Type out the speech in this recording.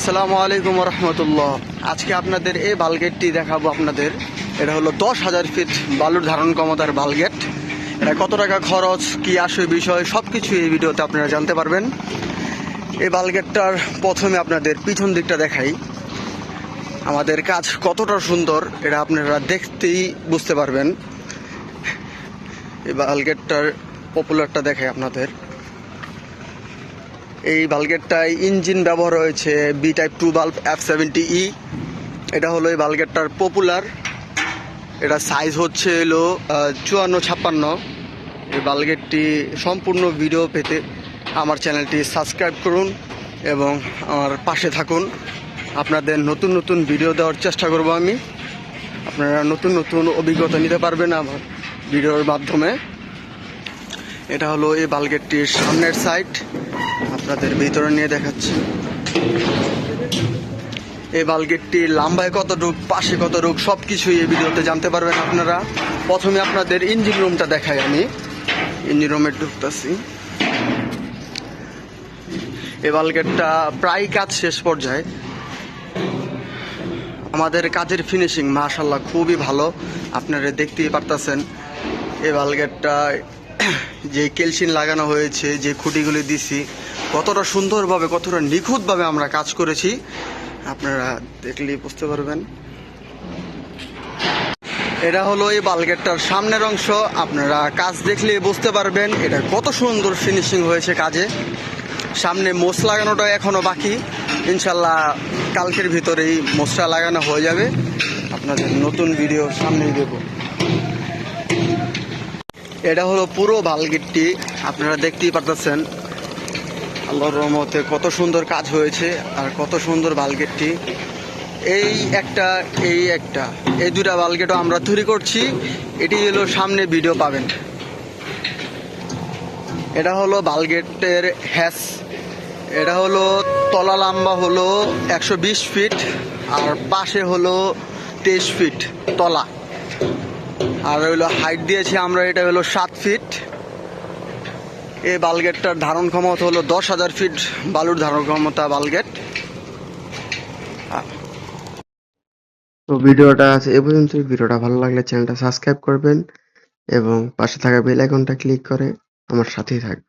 আসসালামু আলাইকুম রহমতুল্লাহ আজকে আপনাদের এই বালগেটটি দেখাবো আপনাদের। এটা হলো দশ হাজার ফিট বালুর ধারণ ক্ষমতার বালগেট। এটা কত টাকা খরচ, কি আসে বিষয় সব কিছু এই ভিডিওতে আপনারা জানতে পারবেন। এই বালগেটটার প্রথমে আপনাদের পিছন দিকটা দেখাই। আমাদের কাজ কতটা সুন্দর, এটা আপনারা দেখতেই বুঝতে পারবেন। এই বালগেটটার পপুলারটা দেখাই আপনাদের। এই বালগেটটায় ইঞ্জিন ব্যবহার হয়েছে B type two bulb F seventy E এটা হলো এই বালগেটটার পপুলার এটা সাইজ হচ্ছে এলো চুয়ান্ন, ছাপ্পান্ন। এই বালগেটটি সম্পূর্ণ ভিডিও পেতে আমার চ্যানেলটি সাবস্ক্রাইব করুন এবং আমার পাশে থাকুন। আপনাদের নতুন নতুন ভিডিও দেওয়ার চেষ্টা করব আমি। আপনারা নতুন নতুন অভিজ্ঞতা নিতে পারবেন আমার ভিডিওর মাধ্যমে। এটা হলো এই বালগেটটির সামনের সাইড আপনাদের ভিতরে নিয়ে দেখাচ্ছি। এই বালগেটটি লাম্বায় কতটুক পাশে কতটুক সব কিছুই এই ভিডিওতে জানতে পারবেন আপনারা। প্রথমে আপনাদের ইঞ্জিন রুমটা দেখাই আমি। ইঞ্জিন রুমে ঢুকতেছি। এই বালগেটটা প্রায় কাজ শেষ পর্যায়ে। আমাদের কাজের ফিনিশিং মাশাল্লাহ খুবই ভালো। আপনারা দেখতেই পারতেছেন, এই বালগেটটা যে কেলসিন লাগানো হয়েছে, যে খুঁটিগুলি দিছি, কতটা সুন্দরভাবে, কতটা নিখুঁতভাবে আমরা কাজ করেছি, আপনারা দেখলেই বুঝতে পারবেন। এটা হলো এই বালগেটটার সামনের অংশ, আপনারা কাজ দেখলে বুঝতে পারবেন, এটা কত সুন্দর ফিনিশিং হয়েছে কাজে। সামনে মোস লাগানোটা এখনও বাকি ইনশাল্লাহ কালকের ভিতরেই মোসটা লাগানো হয়ে যাবে। আপনাদের নতুন ভিডিও সামনেই দেবো। এটা হলো পুরো বালগেটটি আপনারা দেখতেই পারতেছেন। আল্লাহর রহমতে কত সুন্দর কাজ হয়েছে আর কত সুন্দর বালগেটটি এই একটা এই একটা। এই দুটা বালগেটও আমরা তৈরি করছি। এটি হলো সামনে ভিডিও পাবেন। এটা হলো বালগেটের হ্যাস। এটা হলো তলা লম্বা হলো একশো বিশ ফিট আর পাশে হলো তেইশ ফিট তলা। আর হইল হাইট দিয়েছি আমরা, এটা হলো সাত ফিট এই বালগেটটার ধারণ ক্ষমতা হলো দশ হাজার ফিট বালুর ধারণ ক্ষমতা বালগেট তো ভিডিওটা আছে এ পর্যন্ত ভিডিওটা ভালো লাগলে চ্যানেলটা সাবস্ক্রাইব করবেন এবং পাশে থাকা বেল আইকনটা ক্লিক করে আমার সাথেই থাকবেন।